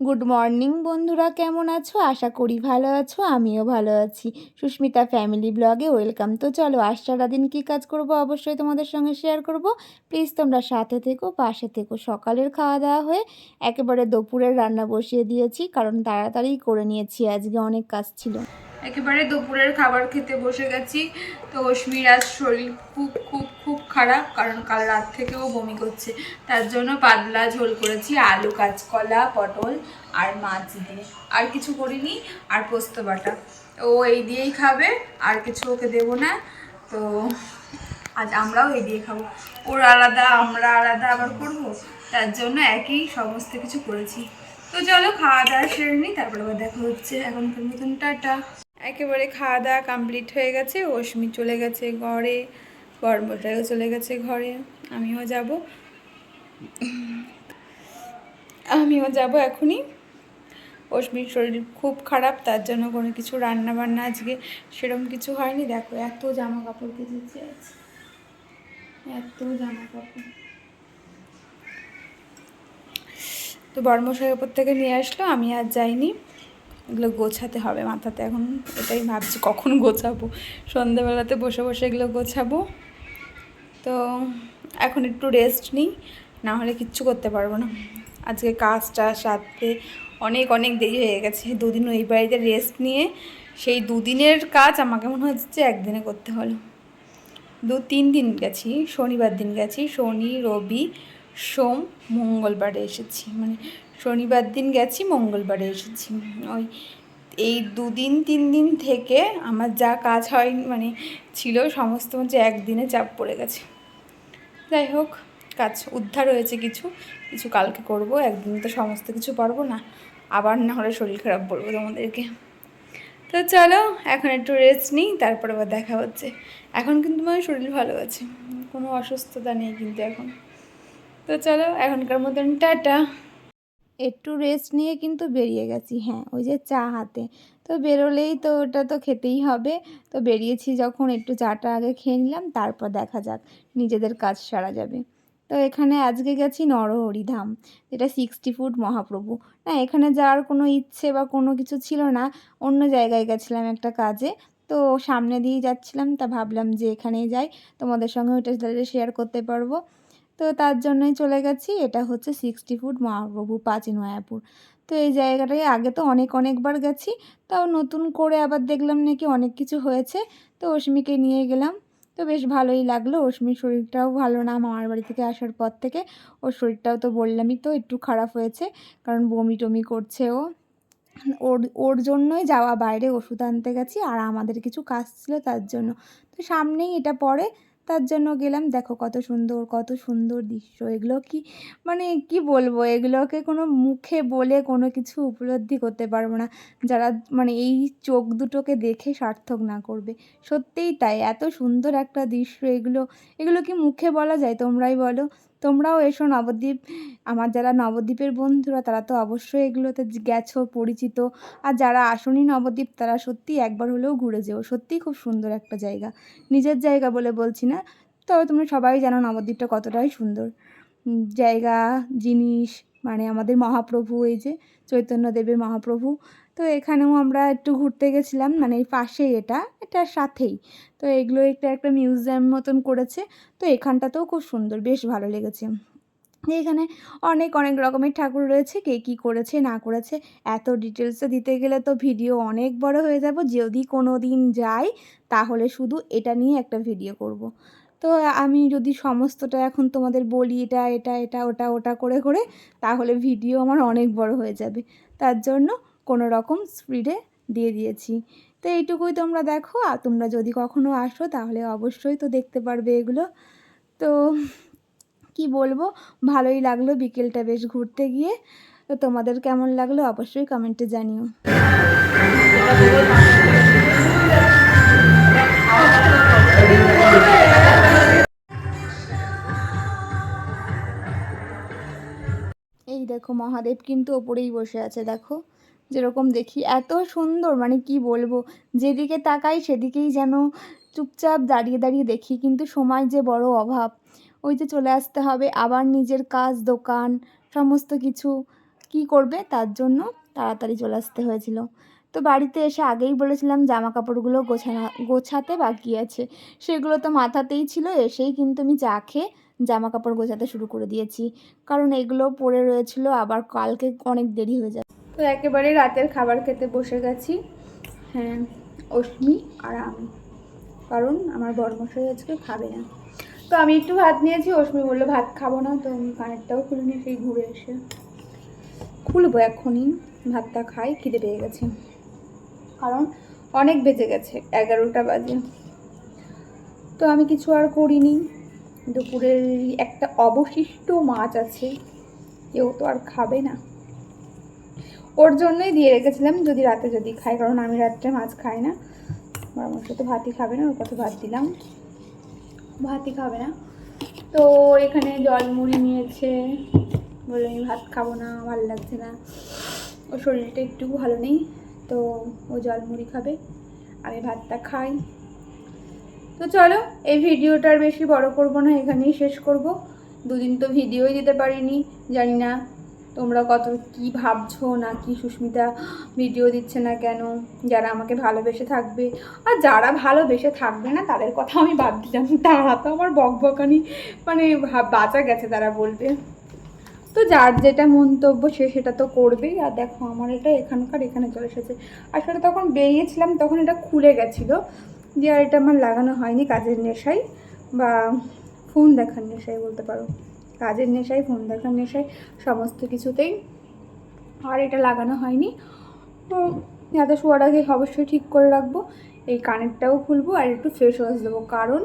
Good morning বন্ধুরা, কেমন আছো? আশা করি ভালো আছো, আমিও ভালো আছি। সুস্মিতা ফ্যামিলি ব্লগে ওয়েলকাম। তো চলো, আজ সারাদিন কী কাজ করব অবশ্যই তোমাদের সঙ্গে শেয়ার করব। প্লিজ, তোমরা সাথে থেকো, পাশে থেকো। সকালের খাওয়া দাওয়া হয়ে একেবারে দুপুরের রান্না বসিয়ে দিয়েছি, কারণ তাড়াতাড়ি করে নিয়েছি, আজকে অনেক কাজ ছিল। একেবারে দুপুরের খাবার খেতে বসে গেছি। তো অশ্মির আজ শরীর খুব খুব খুব খারাপ, কারণ কাল রাত থেকেও বমি করছে। তার জন্য পাতলা ঝোল করেছি, আলু, কাঁচকলা, পটল আর মাছ দিয়ে। আর কিছু করিনি, আর পোস্ত বাটা। ও এই দিয়েই খাবে, আর কিছু ওকে দেবো না। তো আজ আমরাও এই দিয়ে খাব। ওর আলাদা, আমরা আলাদা আবার করব। তার জন্য একই সমস্ত কিছু করেছি। তো চলো, খাওয়া দাওয়া সেরে নিই, তারপরে আবার দেখা হচ্ছে। এখনকার মতন টাটা। একেবারে খাওয়া দাওয়া কমপ্লিট হয়ে গেছে, অশ্মি চলে গেছে ঘরে বর্মটাও চলে গেছে ঘরে, আমিও যাব। আমিও যাব এখনই। অশ্মির শরীর খুব খারাপ, তার জন্য কোনো কিছু রান্না বান্না আজকে সেরকম কিছু হয়নি। দেখো, এত জামা কাপড় কেচেছি আজ। এত জামা কাপড় তো বর্মশাই ওপর থেকে নিয়ে আসলো, আমি আর যাইনি। এগুলো গোছাতে হবে মাথাতে। এখন এটাই ভাবছি, কখন গোছাবো? সন্ধ্যাবেলাতে বসে বসে এগুলো গোছাবো। তো এখন একটু রেস্ট নিই, না হলে কিচ্ছু করতে পারব না। আজকে কাজ কাজটা সাথে অনেক অনেক দেরি হয়ে গেছে। দুদিন ওই বাড়িতে রেস্ট নিয়ে সেই দুদিনের কাজ আমাকে মনে হচ্ছে একদিনে করতে হলো। দু, তিন দিন গেছি, শনিবার দিন গেছি, শনি, রবি, সোম, মঙ্গলবারে এসেছি। মানে শনিবার দিন গেছি, মঙ্গলবারে এসেছি। ওই এই দুদিন, তিন দিন থেকে আমার যা কাজ হয় মানে ছিল সমস্ত হচ্ছে একদিনে চাপ পড়ে গেছে। যাই হোক, কাজ উদ্ধার হয়েছে কিছু কিছু কালকে করব, একদিন তো সমস্ত কিছু পারব না, আবার না হলে শরীর খারাপ বলব তোমাদেরকে। তো চলো, এখন একটু রেস্ট নিই, তারপর আবার দেখা হচ্ছে। এখন কিন্তু আমার শরীর ভালো আছে, কোনো অসুস্থতা নেই কিন্তু এখন। তো চলো, এখনকার মতন টাটা। একটু রেস্ট নিয়ে কিন্তু বেরিয়ে গেছি। হ্যাঁ ওই যে চা হাতে। তো বেরোলেই তো ওটা তো খেতেই হবে। তো বেরিয়েছি যখন একটু চাটা আগে খেয়ে নিলাম, তারপর দেখা যাক, নিজেদের কাজ সারা যাবে। তো এখানে আজকে গেছি নরহরিধাম যেটা সিক্সটি ফুট মহাপ্রভু। না, এখানে যাওয়ার কোনো ইচ্ছে বা কোনো কিছু ছিল না। অন্য জায়গায় গেছিলাম একটা কাজে। তো সামনে দিয়েই যাচ্ছিলাম, তা ভাবলাম যে এখানেই যাই। তোমাদের সঙ্গে ওইটা শেয়ার করতে পারব। তো তার জন্যই চলে গেছি। এটা হচ্ছে সিক্সটি ফুট মহাপ্রভু প্রাচীন মায়াপুর। তো এই জায়গাটায় আগে তো অনেক অনেকবার গেছি, তাও নতুন করে আবার দেখলাম নাকি অনেক কিছু হয়েছে। তো অশ্মিকে নিয়ে গেলাম। তো বেশ ভালোই লাগল। অশ্মির শরীরটাও ভালো না মামার বাড়ি থেকে আসার পর থেকে। ওর শরীরটাও তো বললামই তো একটু খারাপ হয়েছে, কারণ বমি টমি করছে ও। ওর ওর জন্যই যাওয়া, বাইরে ওষুধ আনতে গেছি, আর আমাদের কিছু কাজ ছিল তার জন্য। তো সামনেই এটা পড়ে। তার জন্য গেলাম। দেখো কত সুন্দর কত সুন্দর দৃশ্য। এগুলো কি মানে কি বলব? এগুলোকে কোনো মুখে বলে কোনো কিছু উপলব্ধি করতে পারব না। যারা মানে এই চোখ দুটোকে দেখে সার্থক না করবে। সত্যিই তাই। এত সুন্দর একটা দৃশ্য এগুলো। এগুলো কি মুখে বলা যায়? তোমরাই বলো। তোমরাও এসো নবদ্বীপ। আমার যারা নবদ্বীপের বন্ধুরা, তারা তো অবশ্যই এগুলোতে গেছো, পরিচিত। আর যারা আসনি নবদ্বীপ, তারা সত্যি একবার হলেও ঘুরে যেও। সত্যিই খুব সুন্দর একটা জায়গা। নিজের জায়গা বলে বলছি না, তবে তোমরা সবাই জানো নবদ্বীপটা কতটাই সুন্দর। জায়গা, জিনিস মানে আমাদের মহাপ্রভু, এই যে চৈতন্যদেবের মহাপ্রভু তো এখানেও আমরা একটু ঘুরতে গেছিলাম মানে এই পাশেই এটা এটার সাথেই। তো এগুলো একটা একটা মিউজিয়াম মতন করেছে, তো এখানটাতেও খুব সুন্দর, বেশ ভালো লেগেছে। এখানে অনেক অনেক রকমের ঠাকুর রয়েছে, কে কী করেছে, না করেছে, এত ডিটেলসে দিতে গেলে তো ভিডিও অনেক বড় হয়ে যাব। যদি কোনো দিন যাই, তাহলে শুধু এটা নিয়ে একটা ভিডিও করব। তো আমি যদি সমস্তটা এখন তোমাদের বলি, এটা এটা এটা, ওটা ওটা করে করে, তাহলে ভিডিও আমার অনেক বড় হয়ে যাবে। তার জন্য কোনো রকম স্পিডে দিয়ে দিয়েছি। তো এইটুকুই তোমরা দেখো, আর তোমরা যদি কখনো আসো তাহলে অবশ্যই তো দেখতে পারবে এগুলো। তো কি বলব, ভালোই লাগল বিকেলটা বেশ ঘুরতে গিয়ে। তো তোমাদের কেমন লাগল অবশ্যই কমেন্টে জানিও। এই দেখো মহাদেব কিন্তু ওপরেই বসে আছে, দেখো। যেরকম দেখি, এত সুন্দর। মানে কি বলব, যেদিকে তাকাই সেদিকেই যেন চুপচাপ দাঁড়িয়ে দাঁড়িয়ে দেখি। কিন্তু সময় যে বড় অভাব। ওই যে চলে আসতে হবে, আবার নিজের কাজ, দোকান, সমস্ত কিছু কি করবে? তার জন্য তাড়াতাড়ি চলে আসতে হয়েছিল। তো বাড়িতে এসে আগেই বলেছিলাম জামা কাপড়গুলো গোছানো, গোছাতে বাকি আছে। সেগুলো তো মাথাতেই ছিল, এসেই কিন্তু আমি চা খেয়ে জামা কাপড় গোছাতে শুরু করে দিয়েছি। কারণ এগুলো পড়ে রয়েছিল, আবার কালকে অনেক দেরি হয়ে যাবে। তো একেবারে রাতের খাবার খেতে বসে গেছি। হ্যাঁ অশ্মি আর আমি। কারণ আমার বর্মশাই আজকে খাবে না। তো আমি একটু ভাত নিয়েছি, অশ্মি বলল, ভাত খাব না তো, আমি কানেরটাও খুলে নিয়ে সেই ঘুরে এসে। খুলবো এখনই, ভাতটা খাই, খিদে পেয়ে গেছে। কারণ অনেক বেজে গেছে, এগারোটা বাজে। তো আমি কিছু আর করিনি। দুপুরের একটা অবশিষ্ট মাছ আছে, কেউ তো আর খাবে না। ওর জন্যই দিয়ে রেখেছিলাম যদি রাতে যদি খাই, কারণ আমি রাত্রে মাছ খাই না। পরামর্শ তো ভাতই খাবে না, ওর কথা ভাত দিলাম। ভাতই খাবে না। তো এখানে জল মুড়ি নিয়েছে। বলে আমি ভাত খাব না, ভালো লাগছে না। ওর শরীরটা একটু ভালো নেই, তো ও জল মুড়ি খাবে, আমি ভাতটা খাই। তো চলো, এই ভিডিওটা আর বেশি বড় করব না, এখানেই শেষ করব। দুদিন তো ভিডিওই দিতে পারিনি, জানি না তোমরা কত, কি ভাবছ না কি সুস্মিতা ভিডিও দিচ্ছে না কেন? যারা আমাকে ভালোবেসে থাকবে। আর যারা ভালোবেসে থাকবে না, তাদের কথা আমি বাদ দিলাম। তারা তো আমার বকবকানি মানে বাঁচা গেছে তারা বলবে। তো যার যেটা মন্তব্য সে সেটা তো করবেই। আর দেখো, আমার এটা এখানকার এখানে চলে এসেছে। আসলে তখন বেরিয়েছিলাম, তখন এটা খুলে গেছিল দিয়ে আর এটা আমার লাগানো হয়নি কাজের নেশায় বা ফোন দেখার নেশাই বলতে পারো। কাজের নেশায়, ফোন দেখার নেশায়, সমস্ত কিছুতেই আর এটা লাগানো হয়নি। তো যাতে শোয়ার আগে অবশ্যই ঠিক করে রাখব, এই কানেরটাও খুলবো আর একটু ফেস ওয়াশ দেবো। কারণ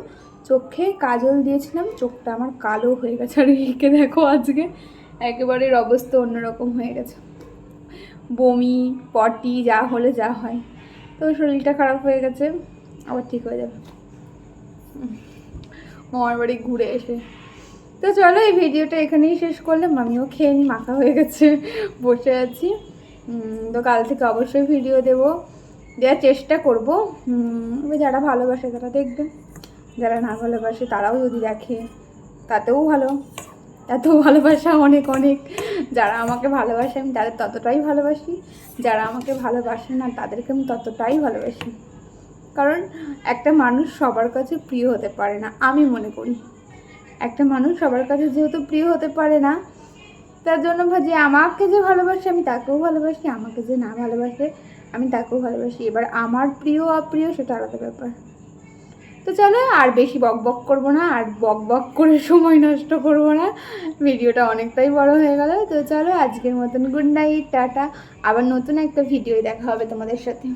চোখে কাজল দিয়েছিলাম, চোখটা আমার কালো হয়ে গেছে। আর একে দেখো আজকে একেবারে অবস্থা অন্যরকম হয়ে গেছে। বমি, পটি, যা হলে যা হয়। তো শরীরটা খারাপ হয়ে গেছে, আবার ঠিক হয়ে যাবে। মামার বাড়ি ঘুরে এসে তো চলো এই ভিডিওটা এখানেই শেষ করলাম। আমিও খেয়ে নি, মাখা হয়ে গেছে, বসে আছি। তো কাল থেকে অবশ্যই ভিডিও দেবো। দেওয়ার চেষ্টা করব। যারা ভালোবাসে তারা দেখবে। যারা না ভালোবাসে তারাও যদি দেখে, তাতেও ভালো। এত ভালোবাসা অনেক অনেক। যারা আমাকে ভালোবাসে আমি তাদের ততটাই ভালোবাসি। যারা আমাকে ভালোবাসে না তাদেরকে আমি ততটাই ভালোবাসি। কারণ একটা মানুষ সবার কাছে প্রিয় হতে পারে না, আমি মনে করি। একটা মানুষ সবার কাছে যেহেতু প্রিয় হতে পারে না, তার জন্য ভাজি আমাকে যে ভালোবাসে, আমি তাকেও ভালোবাসি, আমাকে যে না ভালোবাসে, আমি তাকেও ভালোবাসি। এবার আমার প্রিয় অপ্রিয় সেটা আলাদা ব্যাপার। তো চলো, আর বেশি বক বক করব না, আর বক বক করে সময় নষ্ট করব না। ভিডিওটা অনেকটাই বড় হয়ে গেল। তো চলো, আজকের মতন গুড নাইট, টাটা। আবার নতুন একটা ভিডিও দেখা হবে তোমাদের সাথে।